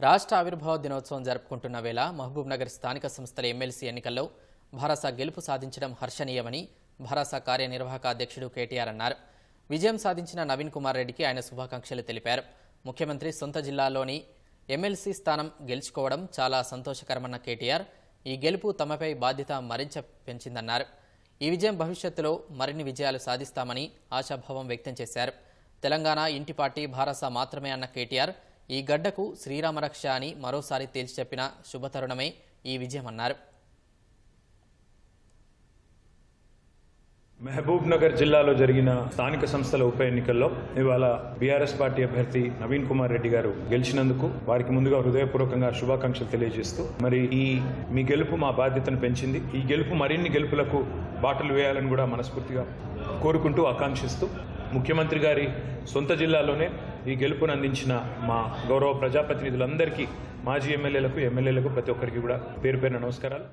రాష్ట్ర ఆవిర్భావ దినోత్సవం జరుపుకుంటున్న వేళ మహబూబ్ నగర్ స్థానిక సంస్థల ఎమ్మెల్సీ ఎన్నికల్లో భరాసా గెలుపు సాధించడం హర్షణీయమని భరాసా కార్యనిర్వాహక అధ్యక్షుడు కేటీఆర్ అన్నారు. విజయం సాధించిన నవీన్ కుమార్ రెడ్డికి ఆయన శుభాకాంక్షలు తెలిపారు. ముఖ్యమంత్రి సొంత జిల్లాలోని ఎమ్మెల్సీ స్థానం గెలుచుకోవడం చాలా సంతోషకరమన్న కేటీఆర్ ఈ గెలుపు తమపై బాధ్యత మరింత పెంచిందన్నారు. ఈ విజయం భవిష్యత్తులో మరిన్ని విజయాలు సాధిస్తామని ఆశాభావం వ్యక్తం చేశారు. తెలంగాణ ఇంటి పార్టీ భారస మాత్రమే అన్న కేటీఆర్ ఈ గడ్డకు శ్రీరామరక్ష అని మరోసారి తేల్చి చెప్పిన శుభతరుణమే ఈ విజయమన్నారు. మహబూబ్ నగర్ జిల్లాలో జరిగిన స్థానిక సంస్థల ఉప ఎన్నికల్లో ఇవాళ బీఆర్ఎస్ పార్టీ అభ్యర్థి నవీన్ కుమార్ రెడ్డి గారు గెలిచినందుకు వారికి ముందుగా హృదయపూర్వకంగా శుభాకాంక్షలు తెలియజేస్తూ మరి ఈ మీ గెలుపు మా బాధ్యతను పెంచింది. ఈ గెలుపు మరిన్ని గెలుపులకు బాటలు వేయాలని కూడా మనస్ఫూర్తిగా కోరుకుంటూ ఆకాంక్షిస్తూ ముఖ్యమంత్రి గారి సొంత జిల్లాలోనే ఈ గెలుపును అందించిన మా గౌరవ ప్రజాప్రతినిధులందరికీ మాజీ ఎమ్మెల్యేలకు ఎమ్మెల్యేలకు ప్రతి ఒక్కరికి కూడా పేరు పేరున నమస్కారాలు.